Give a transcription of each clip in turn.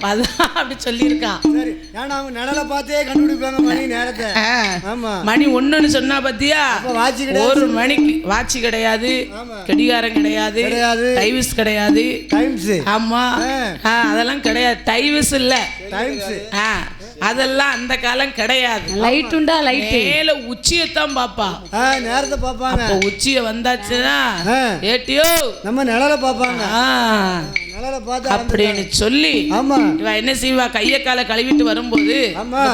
அதான் அப்படி சரி ஏன்னா அவங்க நிழலை பார்த்தே கண்டுபிடிப்பாங்க மணி நேரத்தை. ஆமா. மணி ஒண்ணுன்னு சொன்னா பத்தியா? அப்ப வாட்சி கிடையாது. ஒரு மணிக்கு வாட்சி கிடையாது. ஆமா. கடிகாரம் கிடையாது. கிடையாது. டைவிஸ் கிடையாது. டைம்ஸ் ஆமா. அதெல்லாம் கிடையாது. டைவிஸ் இல்ல. டைம்ஸ் ஆ, அதெல்லாம் அந்த காலம் கிடையாது. லைட் உண்டா லைட் மேல உச்சியத்தான் பாப்பா. நேரத்தை பார்ப்பாங்க அப்ப உச்சிய வந்தாச்சுன்னா. ஏட்டியோ. நம்ம நிழலை பார்த்து அப்படின்னு சொல்லி இவ என்ன செய்வா? கைய காலை கழுவிட்டு வரும்போது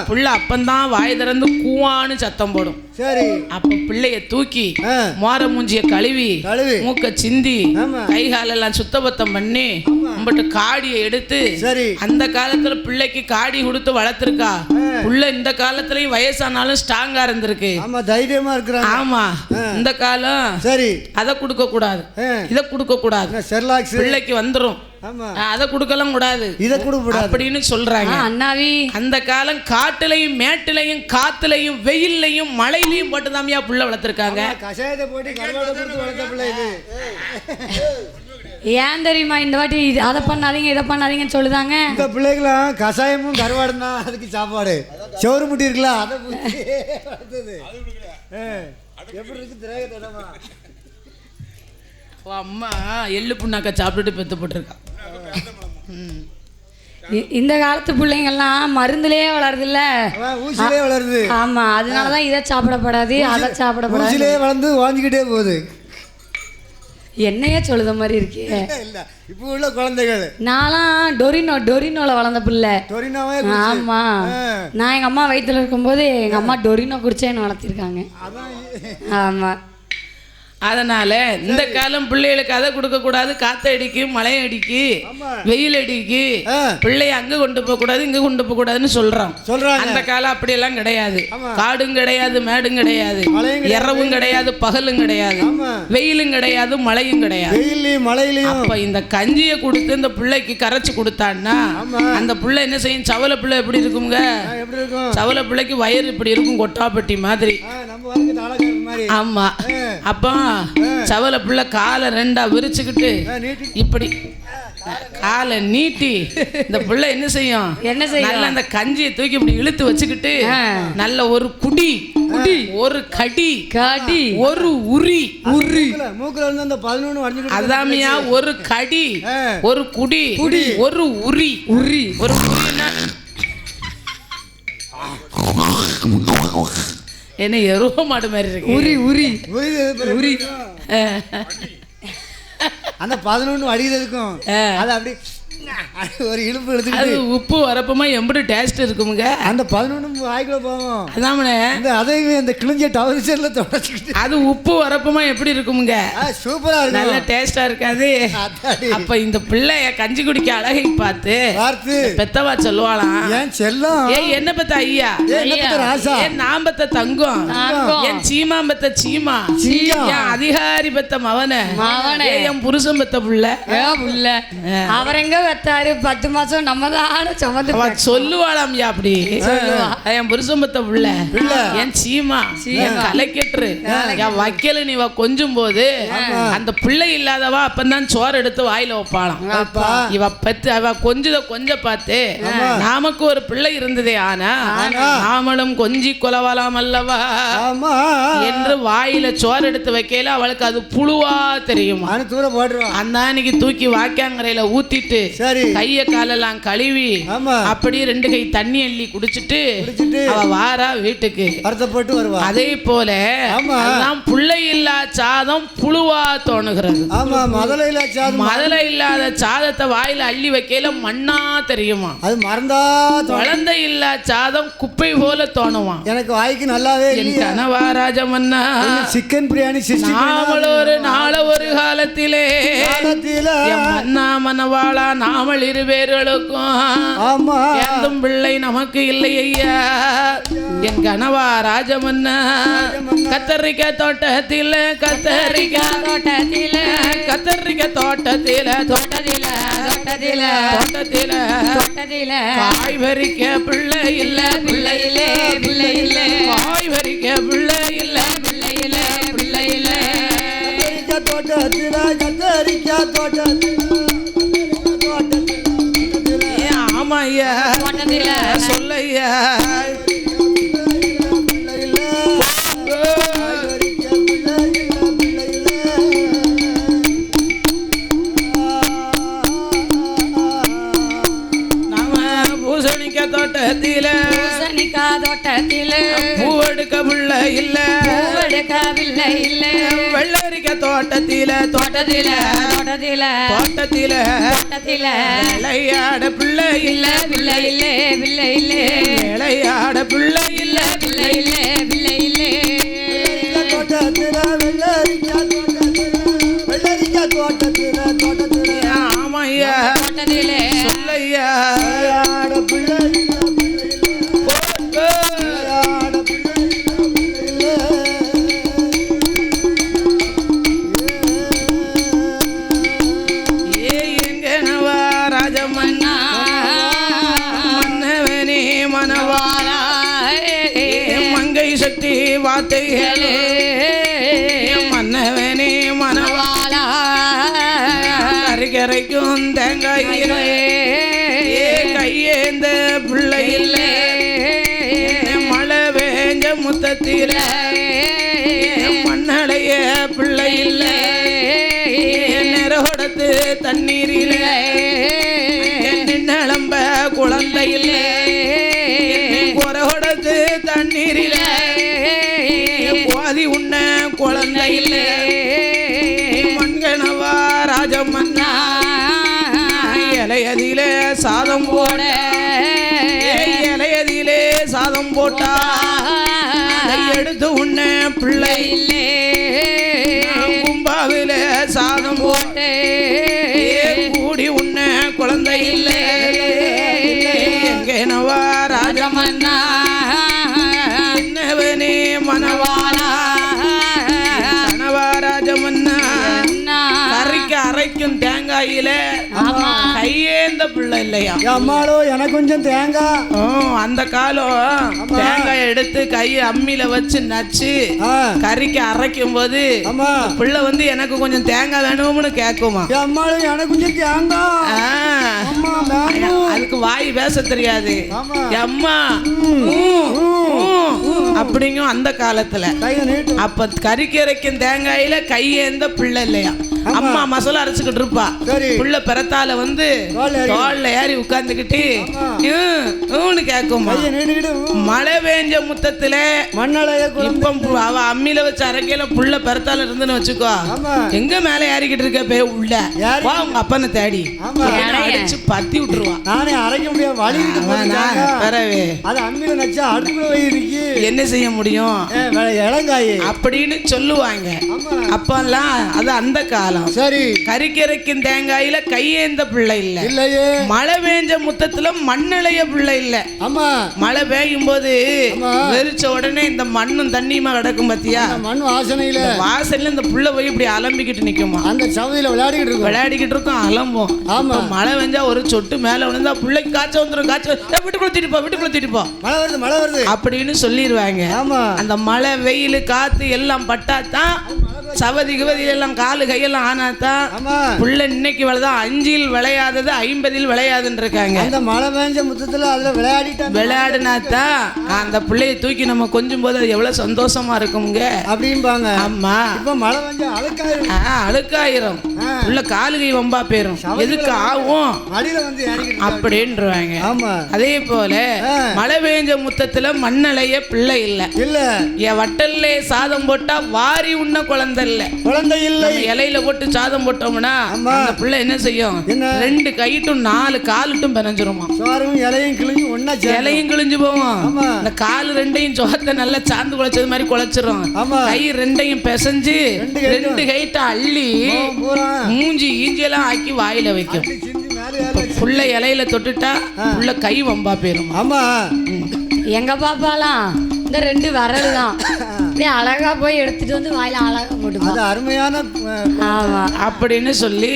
புள்ள அப்பந்தான் வாய் திறந்து கூவான்னு சத்தம் போடும். சரி. அப்ப பிள்ளைய தூக்கி. மோர மூஞ்சிய கழுவி மூக்க சிந்தி. கை காலெல்லாம் சுத்தபத்தம் பண்ணி உங்கள்கிட்ட காடியை எடுத்து அந்த காலத்துல பிள்ளைக்கு காடி கொடுத்து வளர்த்துருக்கா. புள்ள இந்த காலத்துலயும் வயசானாலும் ஸ்ட்ராங்கா இருந்திருக்கு. ஆமா தைரியமா இருக்கிறாங்க. ஆமா. இந்த காலம் சரி. அதை கொடுக்க கூடாது. இதை கொடுக்க கூடாது செர்லாக்ஸ்? பிள்ளைக்கு வந்துரும். ஆமா. அதை கொடுக்கலாம் கூடாது. இதை கூட கூடாது அப்படின்னு சொல்றாங்க. அண்ணாவி. அந்த காலம் காட்டுலையும் மேட்டுலையும் காத்துலையும் வெயில்லையும் மழையிலையும் போட்டுதாமியா புள்ள வளர்த்துருக்காங்க. கஷாயத்தை போட்டு ஏன் தெரியுமா இந்த வாட்டி இது- அதை பண்ணாதீங்க இதை பண்ணாதீங்கன்னு சொல்லுதாங்க? இந்த பிள்ளைகளாம் கஷாயமும் கருவாடும் தான் அதுக்கு சாப்பாடு. சோறு முட்டி இருக்குல்ல அதை எப்படி இருக்கு திரேகத்தனமா? ஓ அம்மா எள்ளு புண்ணாக்க சாப்பிட்டுட்டு பெத்து போட்டிருக்கா. ம். இ- இந்த காலத்து பிள்ளைங்கள்லாம் மருந்துலயே வளருதுல்ல? ஊசிலே வளருது. ஆமா அதனாலதான் இதை சாப்பிடப்படாது அதை சாப்பிடப்படாது. வளர்ந்து வாங்கிக்கிட்டே போகுது. என்னையே சொல்லுத மாதிரி இருக்கே. இல்ல இப்போ உள்ள குழந்தைகள். நான்லாம் டொரினோ டொரினோல வளர்ந்த பிள்ளை. டொரினாவே ஆமா. நான் எங்க அம்மா வயித்துல இருக்கும்போது எங்க அம்மா டொரினோ குடிச்சே என்ன வளர்த்திருக்காங்க ஆமா. அதனால இந்த காலம் பிள்ளைகளுக்கு அதை கொடுக்க கூடாது. காத்து அடிக்கு மழை அடிக்கு. வெயில் அடிக்கு. பிள்ளைய அங்க கொண்டு போக கூடாது இங்க கொண்டு போக கூடாதுன்னு சொல்றோம் அந்த காலம் அப்படியெல்லாம் கிடையாது. காடும் கிடையாது மேடும் கிடையாது. இரவும் கிடையாது பகலும் கிடையாது. வெயிலும் கிடையாது மழையும் கிடையாது. அப்ப இந்த கஞ்சியை கொடுத்து இந்த பிள்ளைக்கு கரைச்சு கொடுத்தான்னா. அந்த பிள்ளை என்ன செய்யும்? சவல பிள்ளை எப்படி இருக்குங்க ஆ, எப்படி இருக்கும்? சவல பிள்ளைக்கு வயிறு இப்படி இருக்கும் கொட்டாப்பட்டி மாதிரி. ஆமா. அப்போ சவல பிள்ளை காலை ரெண்டா விரிச்சுக்கிட்டு இப்படி காலை நீட்டி இந்த பிள்ளை என்ன செய்யும்? என்ன செய்யும்? நல்ல அந்த கஞ்சியை தூக்கி இப்படி இழுத்து வச்சுக்கிட்டு நல்ல ஒரு குடி குடி. ஒரு கடி காடி. ஒரு உரி. உரி மூக்குல- இருந்து அந்த பதினொன்று வடிஞ்சுக்கிட்டு அதாமியா ஒரு கடி. ஒரு குடி ஒரு உரி. உரி. ஒரு உரினா என்ன எருவ மாடு மாதிரி இருக்கு. உரி உரி. உரி உரி. அந்த பதினொன்று அடிக்கிறதுக்கும் அது அப்படி அது ஒரு இழுப்பு எடுத்துக்கிட்டு அது உப்பு வரப்பமா எம்படி டேஸ்ட் இருக்குமுங்க. அந்த பதினொன்று வாய்க்குள்ள போவோம். அதாமனே. இந்த அதையுமே இந்த கிழிஞ்ச டவர் சேர்ல தொடச்சிக்கிட்டு. அது உப்பு வரப்பமா எப்படி இருக்குமுங்க? சூப்பரா நல்ல இருக்கும் டேஸ்டா இருக்காது. அப்ப இந்த பிள்ளைய கஞ்சி குடிக்க அழகை பார்த்து பார்த்து. பெத்தவா சொல்லுவாளாம். ஏன் செல்லம்? ஏய் என்ன பத்த ஐயா? ஏன் என்ன பத்த ராசா? ஏன் நான் பத்த தங்கம். என் சீமா பத்த சீமா? சீமா. என் அதிகாரி பத்த மவன? என் புருஷன் பத்த புள்ள. புள்ள? அவர் வெத்தாரு பத்து மாசம் நம்ம தான் சுமந்து அவ சொல்லுவாளாம்யா அப்படி. என் புருஷன் பத்த புள்ள. என் சீமா. என் கலைக்கெட்டு என் வைக்கல நீ வ கொஞ்சும் போது அந்த பிள்ளை இல்லாதவா அப்பந்தான் சோறு எடுத்து வாயில வைப்பாளாம். இவ பத்து அவ கொஞ்சத கொஞ்ச பார்த்து நமக்கு ஒரு பிள்ளை இருந்ததே ஆனா நாமளும் கொஞ்சி கொலவலாம் அல்லவா? ஆமா. என்று வாயில சோறு எடுத்து வைக்கல அவளுக்கு அது புழுவா தெரியுமா? அந்த அன்னைக்கு தூக்கி வாக்கியாங்கரையில ஊத்திட்டு சரி. கைய காலெல்லாம் கழுவி அப்படியே ரெண்டு கை தண்ணி அள்ளி குடிச்சிட்டு அவ வாரா வீட்டுக்கு. வருத்தப்பட்டு வருவா. அதே போல. அதான் புள்ளை இல்லா சாதம் புழுவா தோணுகிறது. ஆமா முதலையில சாது முதல்ல இல்லாத சாதத்தை வாயில அள்ளி வைக்கல மண்ணா தெரியுமா? அது மறந்தா குழந்தை இல்லா சாதம் குப்பை போல தோணுமா? எனக்கு வாய்க்கு நல்லாவே என் கனவா ராஜமன்னா சிக்கன் பிரியாணி நாமல் ஒரு நாள ஒரு காலத்திலே மன்னா மனவாளா நாமல் இருவேர்களுக்கும். ஆமா. ஏந்தும் பிள்ளை நமக்கு இல்லை ஐயா. என் கனவா ராஜமன்னா கத்தரிக்காய் தோட்டத்தில கத்தரிக்காய் தோட்டத்தில கத்தரிக்காய் தோட்டத்தில தோட்டத்தில தோட்டத்தில தோட்டத்தில. தோட்டத்தில. காய் பிள்ளை இல்ல பிள்ளை பிள்ளையிலே பிள்ளையிலே காய் பறிக்க பிள்ளை இல்ல பிள்ளையிலே பிள்ளையிலே கத்தரிக்காய் தோட்டத்தில கத்தரிக்காய் தோட்டத்தில. சொல்லையா? பூசணிக்க தோட்டத்தில. பூசணிக்கா தோட்டத்தில பூ எடுக்க புள்ள இல்ல பூவெடுக்கவில்லை இல்லை. வெள்ளரிக்க தோட்டத்தில தோட்டத்தில. தோட்டத்தில. தோட்டத்தில. தோட்டத்தில. விளையாட பிள்ளை இல்ல. இல்ல பிள்ளை இல்லே பிள்ளை இல்லே. விளையாட பிள்ளை இல்ல. பிள்ளை இல்லே பிள்ளை வார்த்தைகளே மன்னவனே மனவாளா கரைக்கும் தேங்காயிலே ஏ கையேந்த பிள்ளை இல்லை மழை வேஞ்ச முத்தத்தில மண்ணடைய பிள்ளை இல்லை நிறவடத்து தண்ணீரில நின்னளம்ப குழந்தை இல்லை உண்ண குழந்தை இல்லை மண்கணவா ராஜமன்னா. இலையதிலே சாதம் போட. இலையதிலே சாதம் போட்டா. எடுத்து உண்ண பிள்ளை இல்லே கும்பாவில சாதம் போட்டு. கூடி உண்ண குழந்தை இல்லை எங்கேனவா ராஜமன்னா. தேங்காயில கையேந்த பிள்ளை இல்லையா? அம்மாளோ எனக்கு கொஞ்சம் தேங்காய் அந்த காலம் தேங்காய் எடுத்து கை அம்மியில வச்சு நச்சு கறிக்கு அரைக்கும் போது பிள்ளை வந்து எனக்கு கொஞ்சம் தேங்காய் வேணும்னு கேட்குமா அம்மாளோ எனக்கு கொஞ்சம் தேங்காய் அதுக்கு வாய் பேச தெரியாது. அம்மா அப்படிங்கும் அந்த காலத்துல. கையை அப்ப கறிக்கு அரைக்கும் தேங்காயில கையேந்த பிள்ளை இல்லையா? அம்மா மசாலா அரைச்சுக்கிட்டு இருப்பா. புள்ள பிறத்தால வந்து தோல்ல ஏறி. உட்கார்ந்துக்கிட்டு கேக்குமா. மழை பெஞ்ச முத்தத்துல இப்ப அவ அம்மியில வச்சு அரைக்கையில புள்ள பிறத்தால இருந்துன்னு வச்சுக்கோ. எங்க மேல ஏறிக்கிட்டு இருக்க பே உள்ள? வா உங்க அப்பனை தேடி. அடிச்சு பத்தி விட்டுருவா. நானே அரைக்க முடியாது. பிறவே. அது அம்மியில நச்சா இருக்கு. என்ன செய்ய முடியும்? இளங்காய். அப்படின்னு சொல்லுவாங்க. அப்பெல்லாம் அது அந்த காலம் சரி. கறிக்கரைக்கும் தேங்காயில கையேந்த பிள்ளை இல்ல. இல்லையே. மழை பெஞ்ச முத்தத்துல மண்ணளைய பிள்ளை இல்ல. ஆமா. மழை பெய்யும் போது. வெறிச்ச உடனே இந்த மண்ணும் தண்ணியுமா கிடக்கும் பாத்தியா? மண் வாசனையில. வாசல்ல இந்த புள்ள போய் இப்படி அலம்பிக்கிட்டு நிக்குமா? அந்த சவுதியில விளையாடிக்கிட்டு இருக்கோம். விளையாடிக்கிட்டு இருக்கோம் அலம்பும் ஆமா. மழை பெஞ்சா ஒரு சொட்டு மேல விழுந்தா பிள்ளைக்கு காய்ச்சல் வந்துடும் காய்ச்சல் வீட்டுக்குள்ள தூக்கிட்டு போ வீட்டுக்குள்ள தூக்கிட்டு போ. மழை வருது மழை வருது. அப்படின்னு சொல்லிடுவாங்க ஆமா. அந்த மழை வெயில் காத்து எல்லாம் பட்டாதான் சவதி கிவதி எல்லாம் காலு கையெல்லாம் ஆனாதான் ஆமா. புள்ள இன்னைக்கு விளைதான் அஞ்சில் விளையாதது ஐம்பதில் விளையாதுன்னு இருக்காங்க. அந்த மழை பெஞ்ச முத்தத்துல அதுல விளையாடிட்டாங்க விளையாடுனாதான் அந்த பிள்ளைய தூக்கி நம்ம கொஞ்சம் போது அது எவ்வளவு சந்தோஷமா இருக்குங்க. அப்படிம்பாங்க. ஆமா. இப்ப மழை பெஞ்ச அழுக்காயிரும். அழுக்காயிரும். உள்ள காலு கை வம்பா போயிரும். எதுக்கு ஆகும்? ஆமா. அதே போல. மழை பெஞ்ச முத்தத்துல மண்ணலைய பிள்ளை இல்ல. இல்ல. வட்டல்ல சாதம் போட்டா வாரி உண்ண குழந்தை. இல்ல குழந்தை இல்லை. இலையில போட்டு சாதம் போட்டோம்னா. அந்த பிள்ளை என்ன செய்யும்? ரெண்டு கைட்டும் நாலு காலுட்டும் பிணைஞ்சிருமா? சோறும் இலையும் கிழிஞ்சு ஒன்னா சேரும் இலையும் கிழிஞ்சு போவோம். இந்த கால் ரெண்டையும் சோத்தை நல்லா சாந்து குழைச்சது மாதிரி குழைச்சிரும். ஆமா. கை ரெண்டையும் பிசைஞ்சு ரெண்டு கைட்ட அள்ளி மூஞ்சி ஈஞ்சியெல்லாம் ஆக்கி வாயில வைக்கும். புள்ள இலையில தொட்டுட்டா புள்ள கை வம்பா போயிருமா. ஆமா. எங்க பாப்பாலாம் இந்த ரெண்டு விரல் தான் அப்படியே அழகா போய் எடுத்துட்டு வந்து வாயில அழகா அது அருமையான ஆமா. அப்படின்னு சொல்லி.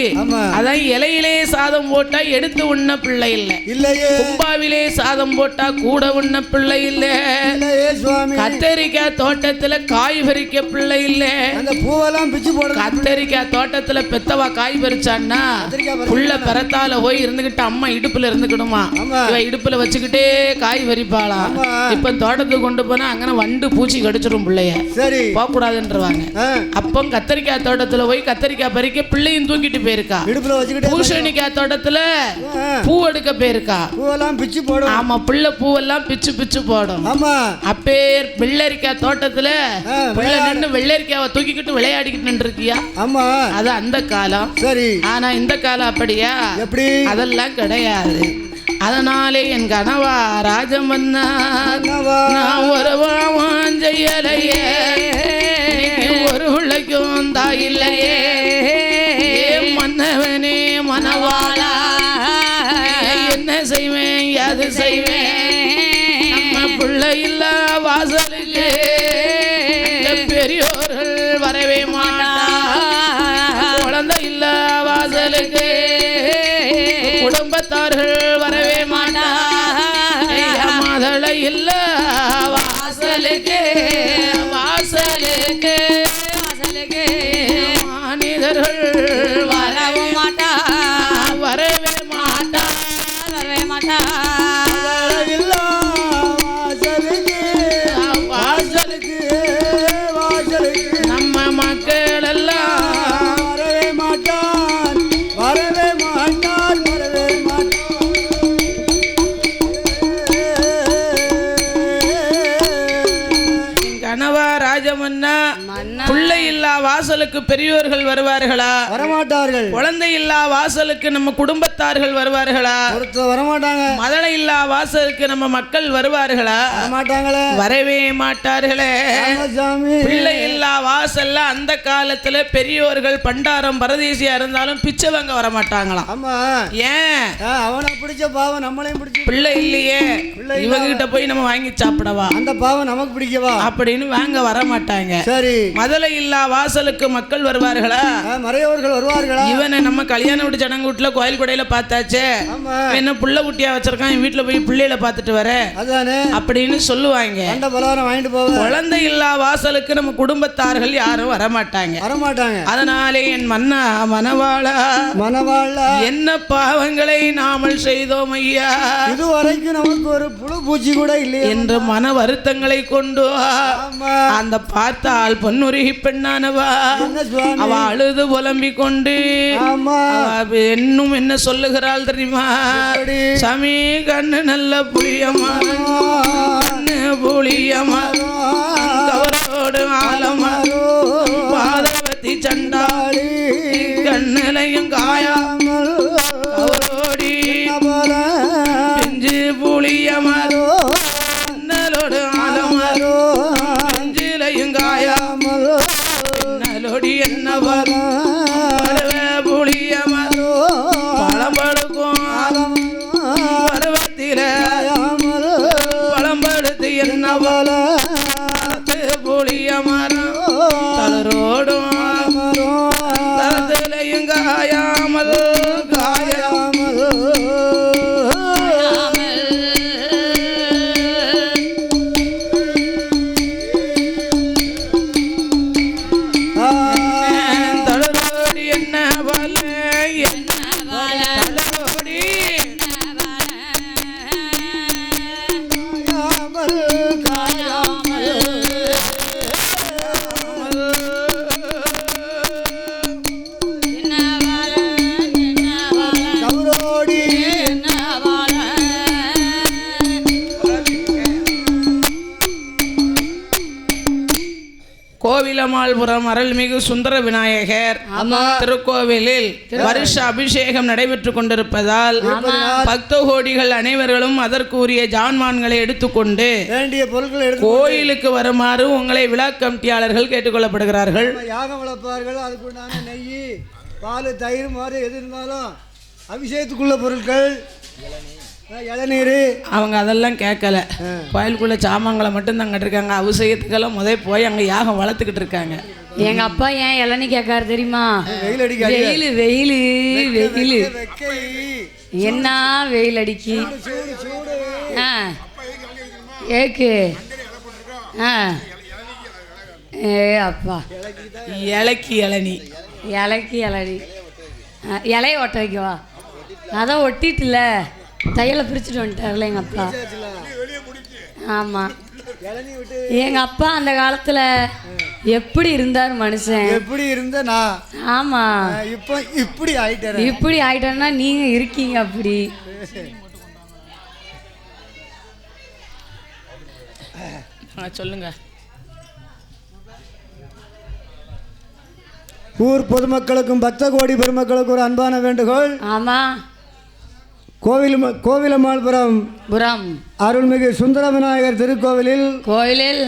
அதான் இலையிலே சாதம் போட்டா எடுத்து உண்ண பிள்ளை இல்லை. இல்லையே. கும்பாவிலே சாதம் போட்டா கூட உண்ண பிள்ளை இல்லை. இல்லையே சுவாமி. கத்தரிக்காய் தோட்டத்துல காய் பறிக்க பிள்ளை இல்லை. அந்த பூவெல்லாம் பிச்சு போடுறது கத்தரிக்காய் தோட்டத்துல பெத்தவா காய் பறிச்சான்னா புள்ள பெறத்தால போய் இருந்துகிட்டு அம்மா இடுப்புல இருந்துக்கிடுமா ஆமா. இவ இடுப்புல வச்சுக்கிட்டே காய் பறிப்பாளா. இப்ப தோட்டத்துக்கு கொண்டு போனா அங்கன வண்டு பூச்சி கடிச்சிரும் பிள்ளைய. சரி. போக கூடாதுன்றவாங்க அப்போ கத்தரிக்காய் தோட்டத்துல போய் கத்தரிக்காய் பறிக்க பிள்ளையும் தூங்கிட்டு போயிருக்கா. இடுப்புல வச்சுக்கிட்டே பூசணிக்காய் தோட்டத்துல பூ எடுக்க போயிருக்கா. பூவெல்லாம் பிச்சு போடும். ஆமா பிள்ளை பூவெல்லாம் பிச்சு பிச்சு போடும். ஆமா. அப்பேர் வெள்ளரிக்காய் தோட்டத்துல பிள்ளை நின்று வெள்ளரிக்காவை தூக்கிக்கிட்டு விளையாடிக்கிட்டு நின்றுருக்கியா? ஆமா. அது அந்த காலம். சரி. ஆனா இந்த காலம் அப்படியா? எப்படி? அதெல்லாம் கிடையாது. அதனாலே என் கனவா ராஜமன்னா? நான் ஒருவாவும் செய்யலையே நீ ஒரு பிள்ளைக்கும் தாயில்லையே மன்னவனே மனவாளா? என்ன செய்வேன்? அது செய்வேன்? நம்ம பிள்ளை இல்ல வாசலுக்கு பெரியோர்கள் வரவே மாட்டா குழந்தை இல்ல வாசலுக்கு. குடும்பத்தார்கள் வரவே இல்ல வாசலுக்கு வாசலுக்கு. வாசலுக்கு. மனிதர்கள் வரவும் மாட்டா வரவே மாட்டா. வரவே மாட்டா. வாசலுக்கு பெரியோர்கள் வருவார்களா? வரமாட்டார்கள். குழந்தை இல்லா வாசலுக்கு நம்ம குடும்பத்தார்கள் வருவார்களா? வரமாட்டாங்க. மதளை இல்லா வாசலுக்கு நம்ம மக்கள் வருவார்களா? வரமாட்டாங்களே. வரவே மாட்டார்களே. பிள்ளை இல்லா வாசல்ல அந்த காலத்துல பெரியோர்கள் பண்டாரம் பரதேசியா இருந்தாலும் பிச்சை வாங்க வர மாட்டாங்களாம் ஆமா. ஏன்? அவனை பிடிச்ச பாவம் நம்மளையும் பிடிச்சி பிள்ளை இல்லையே. பிள்ளை இவகிட்ட போய் நம்ம வாங்கி சாப்பிடவா? அந்த பாவம் நமக்கு பிடிக்கவா? அப்படின்னு வாங்க வர மாட்டாங்க சரி. மதலை இல்லா வாசலுக்கு மக்கள் வருவார்களா? மறையவர்கள் வருவார்களா? இவனை நம்ம கல்யாண வீட்டு சடங்குட்ல கோயில் கொடையில பார்த்தாச்சே. என்ன புள்ள குட்டியா வச்சிருக்கான் என் வீட்டுல போய் பிள்ளைகளை பார்த்துட்டு வர. அப்படின்னு சொல்லுவாங்க. குழந்தை இல்லா வாசலுக்கு நம்ம குடும்பத்தார்கள் யாரும் வரமாட்டாங்க. வரமாட்டாங்க. அதனாலே என் மன்னா மனவாளா மனவாழ என்ன பாவங்களை நாமல் செய்தோம் ஐயா. இதுவரைக்கும் நமக்கு ஒரு புழு பூச்சி கூட இல்லையே. என்று மன வருத்தங்களை கொண்டு அந்த பார்த்தால் பொன்னுருகி பெண்ணானவா. அவ அழுது புலம்பிக் கொண்டு இன்னும் என்ன சொல்லுகிறாள் தெரியுமா? சாமி கண்ணு நல்ல புளியமா கண்ணு புளியமா கவரோடு ஆலமா பாதவத்தி சண்டாளி கண்ணிலையும் காயா தீங்காயாமல் சுந்தர விநாயகர் திருக்கோவிலில் வருஷ அபிஷேகம் நடைபெற்று கொண்டிருப்பதால் பக்த கோடிகள் அனைவர்களும் அதற்கு உரிய ஜான்மான்களை எடுத்துக்கொண்டு வேண்டிய பொருட்களை எடுத்து கோயிலுக்கு வருமாறு உங்களை விழா கமிட்டியாளர்கள் கேட்டுக்கொள்ளப்படுகிறார்கள். யாகம் வளர்ப்பார்கள் அதுக்குண்டான நெய் பால் தயிர் மாதிரி எது இருந்தாலும் அபிஷேகத்துக்குள்ள பொருட்கள். இளநீர். அவங்க அதெல்லாம் கேட்கல கோயிலுக்குள்ள சாமான்களை மட்டும் தான் கட்டிருக்காங்க. அபிஷேகத்துக்கெல்லாம் முத போய் அங்கே யாகம் வளர்த்துக்கிட்டு இருக்காங்க. எங்க அப்பா ஏன் இளநீ கேட்காரு தெரியுமா? வெயில் வெயில் வெயில் என்ன வெயில் அடிக்கி? சூடு சூடு ஆ. ஏக்கு. ஆ. ஏ அப்பா. இலக்கி இளநி. இலைக்கு இளநி. ஆ, இலைய ஒட்ட வைக்கவா? அதான் ஒட்டிட்டுல. தையலை பிரிச்சுட்டு வந்துட்டார்ல எங்கள் அப்பா. ஆமாம் எங்கள் அப்பா அந்த காலத்தில் எப்படி இருந்தார் மனுஷன்? எப்படி இருந்த நான் ஆமாம் ஆ, இப்போ இப்படி ஆயிட்டேன் இப்படி ஆயிட்டோன்னா நீங்கள் இருக்கீங்க அப்படி. சொல்லுங்க. ஊர் பொதுமக்களுக்கும் பக்த கோடி பெருமக்களுக்கும் ஒரு அன்பான வேண்டுகோள். ஆமாம் கோவில் கோவிலம்மாள்புரம் புறம். அருள்மிகு சுந்தர விநாயகர் திருக்கோவிலில் கோயிலில்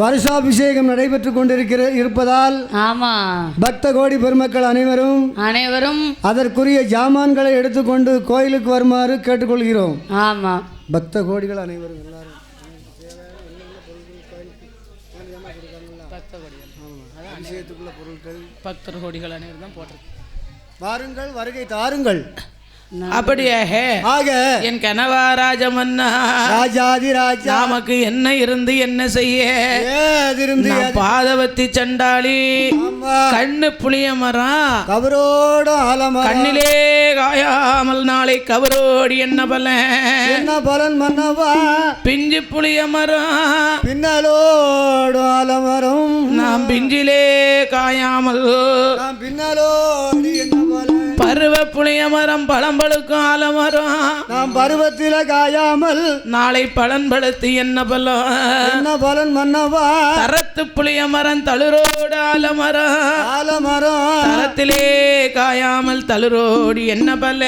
வருஷாபிஷேகம் நடைபெற்று கொண்டிருக்கிற இருப்பதால் ஆமாம் பக்த கோடி பெருமக்கள் அனைவரும் அனைவரும் அதற்குரிய ஜாமான்களை எடுத்துக்கொண்டு கோயிலுக்கு வருமாறு கேட்டுக்கொள்கிறோம். ஆமாம் பக்த கோடிகள் அனைவரும் எல்லாரும். பக்தர் கோடிகள் அனைவரும் தான் போட்டிருக்கு. வாருங்கள் வருகை தாருங்கள். அப்படியே. ஆக என் கனவா ராஜமன்னா. ராஜாதி ராஜா. நமக்கு என்ன இருந்து என்ன செய்ய? பாதவத்தி சண்டாளி. கண்ணு புளிய மரம் ஆலமரம் கண்ணிலே காயாமல் நாளை கவரோடி என்ன பல என்ன பலன் மன்னவா? பிஞ்சு புளிய மரம் பின்னலோடு ஆலமரம். நாம் பிஞ்சிலே காயாமல். பின்னலோடு என்ன பலன்? பருவ புளிய மரம் பழம்பழுக்கும் ஆலமரம். நாம் பருவத்தில காயாமல் நாளை பலன் பழுத்து என்ன பலம் என்ன பலன் மன்னவா? தரத்து புளிய மரம் தளுரோடு ஆலமரம். ஆலமரம். தரத்திலே காயாமல் தளுரோடி என்ன பல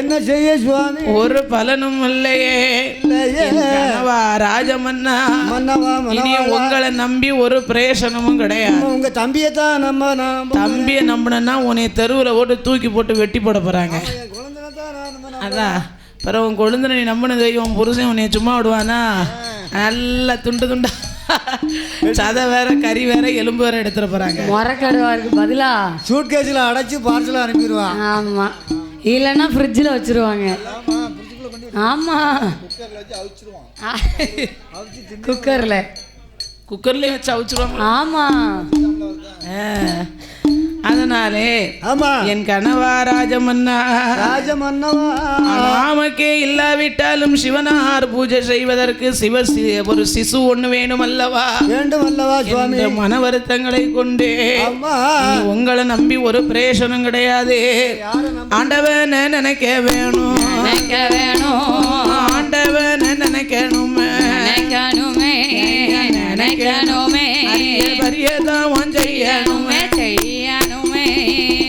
என்ன செய்ய சுவாமி? ஒரு பலனும் இல்லையே. கனவா ராஜமன்னா. மன்னவா இனி உங்களை நம்பி ஒரு பிரேசனமும் கிடையாது. உங்க தம்பியை தான் நம்ம நாம் தம்பியை நம்பினா உன்னை தெருவில் போட்டு தூக்கி போட்டு வெட்டி போட போறாங்க. என் குழந்தைனை தான் நான் நம்ம அதான். பிறகு உன் கொழுந்தனை நீ நம்பினது உன் புருஷன் உன்னை சும்மா விடுவானா? நல்லா துண்டு துண்டா. சதை வேற கறி வேற எலும்பு வேற எடுத்துட போறாங்க. முறக்கடுவாருக்கு பதிலா? சூட் கேஸில் அடைச்சி பார்சல் அனுப்பிடுவான் ஆமாம் இல்லைன்னா ஃப்ரிட்ஜில் வச்சுருவாங்க. ஆமாம் குக்கரில். குக்கர்லயே வச்சு அவிச்சிருவாங்க. ஆமாம் ஆ. அதனாலே ஆமா. என் கனவா ராஜமன்னா. ராஜ மன்னவா நாமக்கே இல்லாவிட்டாலும் சிவனார் பூஜை செய்வதற்கு சிவ சி- ஒரு சிசு ஒண்ணு வேணும் அல்லவா வேண்டும் அல்லவா சுவாமி? இந்த மன வருத்தங்களை கொண்டு உங்களை நம்பி ஒரு பிரேஷனும் கிடையாது. ஆண்டவனை நினைக்க வேணும். நினைக்க வேணும். ஆண்டவனை நினைக்கணுமே. நினைக்கணுமே. நினைக்கணுமே. பரியதாவும் செய்யணுமே செய்யணுமே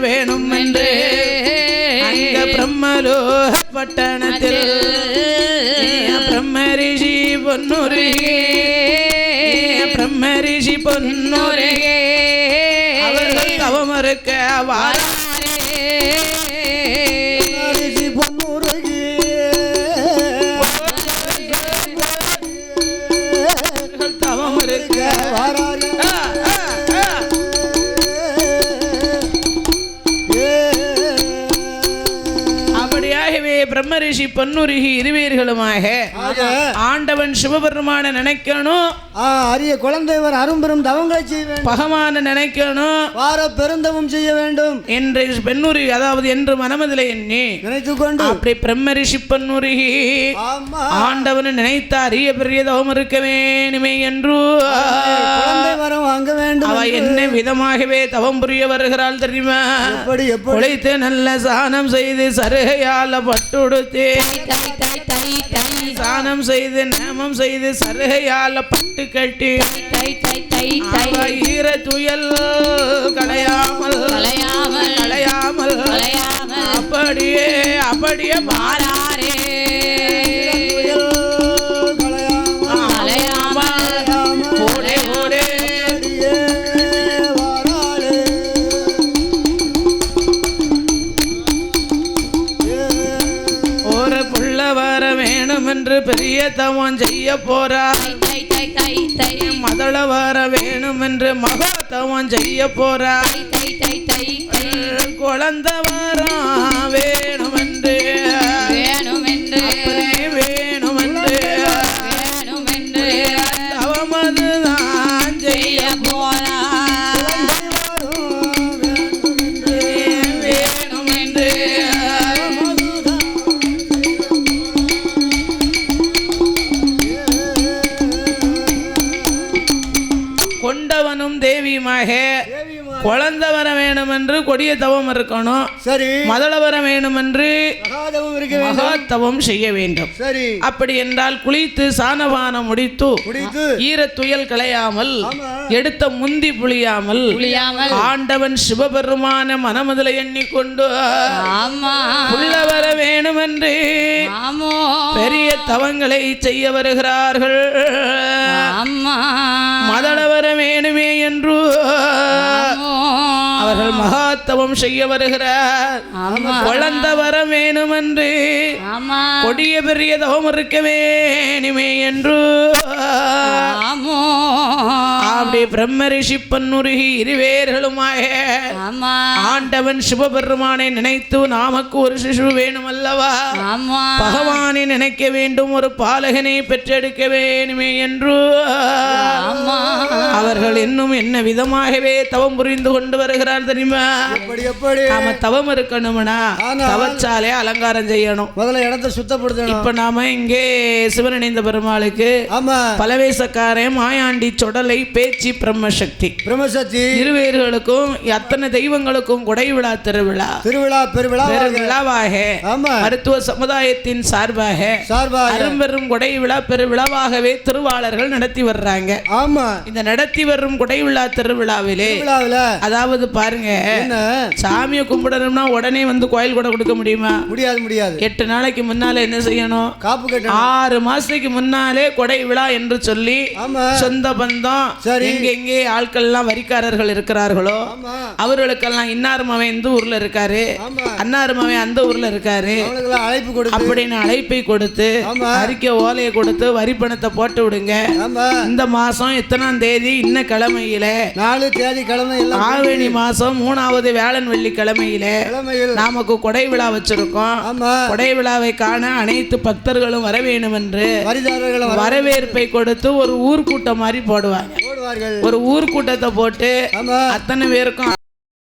வேணும் என்று அந்த பிரம்மலோக பட்டணத்தில் பிரம்மரிஷி பொன்னுருகே. பிரம்மரிஷி பொன்னுருகே. அவர்கள் தவமறுக்க வாரே பொன்னுருகி இருவீர்களுமாக. ஆண்டவன் சிவபெருமான நினைக்கணும். அரிய குழந்தைவர் அரும்பெரும் தவங்களை செய்ய வேண்டும் பகவான நினைக்கணும் வார பெருந்தவம் செய்ய வேண்டும் என்று பெண்ணுருகி அதாவது என்று மனமதில எண்ணி நினைத்துக் கொண்டு அப்படி பிரம்மரிஷி பொன்னுருகி ஆமா ஆண்டவனை நினைத்த அரிய பெரிய தவம் இருக்க வேணுமே என்று வரம் வாங்க வேண்டும் அவ. என்ன விதமாகவே தவம் புரிய வருகிறாள் தெரியுமா எப்படி எப்படி குளித்து நல்ல சானம் செய்து சருகையால பட்டுடுத்து தை தை தை தை சானம் செய்து நேமம் செய்து சருகையால பட்டு கட்டி. ஈர துயல் களையாமல் களையாமல் களையாமல். களையாமல். அப்படியே அப்படியே மாறாரே. பெரிய தவம் செய்ய போறா. தை தை தை தை மதள வர வேணும் என்று மகா தவம் செய்ய போறா. தை தை தை தை குழந்த வரம் வேணும் என்று வேணுமென்று. அப்பனே கொடிய தவம் இருக்கணும். சரி. மதள வர வேண்டும். என்று மகாத்தவம் செய்ய வேண்டும். சரி. அப்படி என்றால் குளித்து சானபானம் முடித்து குடித்து ஈரத்துயல் களையாமல். எடுத்த முந்தி புளியாமல் ஆண்டவன் சிவபெருமான மனமுதலை எண்ணிக்கொண்டு உள்ள வர வேணுமென்று ஆமோ. பெரிய தவங்களை செய்ய வருகிறார்கள். ஆமா. மதள வர வேணுமே என்று அவர்கள் மகாத்தவம் செய்ய வருகிறார். குழந்தை வர வேணுமென்று ஆமா. கொடிய பெரிய தவம் இருக்க வேணுமே என்று. அப்படி பிரம்மரிஷி பன்னுருகி இருவேர்களுமாக ஆமா. ஆண்டவன் சிவபெருமானை நினைத்து நமக்கு ஒரு சிசு வேணும் அல்லவா பகவானை நினைக்க வேண்டும் ஒரு பாலகனை பெற்றெடுக்க வேணுமே என்று. அவர்கள் இன்னும் என்ன விதமாகவே தவம் புரிந்து கொண்டு வருகிறார் தெரியுமா எப்படி எப்படி? நாம தவம் இருக்கணும்னா ஆனால் தவச்சாலே அலங்காரம் செய்யணும். முதல்ல இடத்தை சுத்தப்படுத்தணும். இப்ப நாம இங்கே சிவனடைந்த பெருமாளுக்கு ஆமா. பலவேசக்காரன் மாயாண்டி சொடலை பேச்சு பிரம்மசக்தி. பிரம்மசக்தி. இருவேர்களுக்கும் அத்தனை தெய்வங்களுக்கும் கொடை விழா திருவிழா. திருவிழா பெருவிழா பெருவிழாவாக. மருத்துவ சமுதாயத்தின் சார்பாக சார்பாக. அரும்பெரும் கொடை விழா பெருவிழாவாகவே திருவாளர்கள் நடத்தி வர்றாங்க. ஆமா. இந்த நடத்தி வரும் கொடை விழா திருவிழாவில். அதாவது பாருங்க. சாமியை கும்பிடணும்னா உடனே வந்து கோயில் கூட கொடுக்க முடியுமா? முடியாது முடியாது. எட்டு நாளைக்கு முன்னால என்ன செய்யணும்? காப்பு கட்டணும். ஆறு மாசத்துக்கு முன்னாலே கொடை விழா என்று சொல்லி சொந்த பந்தம். எங்கெங்கே ஆட்கள்லாம் வரிக்காரர்கள் இருக்கிறார்களோ அவர்களுக்கெல்லாம் இன்னார் மவன் இந்த ஊர்ல இருக்காரு? அன்னார் மவன் அந்த ஊர்ல இருக்காரு? அழைப்பு கொடுத்து. அப்படின்னு அழைப்பை கொடுத்து. அறிக்கை ஓலையை கொடுத்து வரி பணத்தை போட்டு விடுங்க. இந்த மாசம் எத்தனாம் தேதி? இன்ன கிழமையில. நாலு தேதி கிழமை ஆவணி மாசம் மூணாவது வேளன் வெள்ளி கிழமையில கிழமையில் நமக்கு கொடை விழா வச்சிருக்கோம். கொடை விழாவை காண அனைத்து பக்தர்களும் வர வேண்டும் என்று வரவேற்பை கொடுத்து ஒரு ஊர்க்கூட்டம் மாதிரி போடுவாங்க. ஒரு ஊர்க்கூட்டத்தை போட்டு அத்தனை பேருக்கும்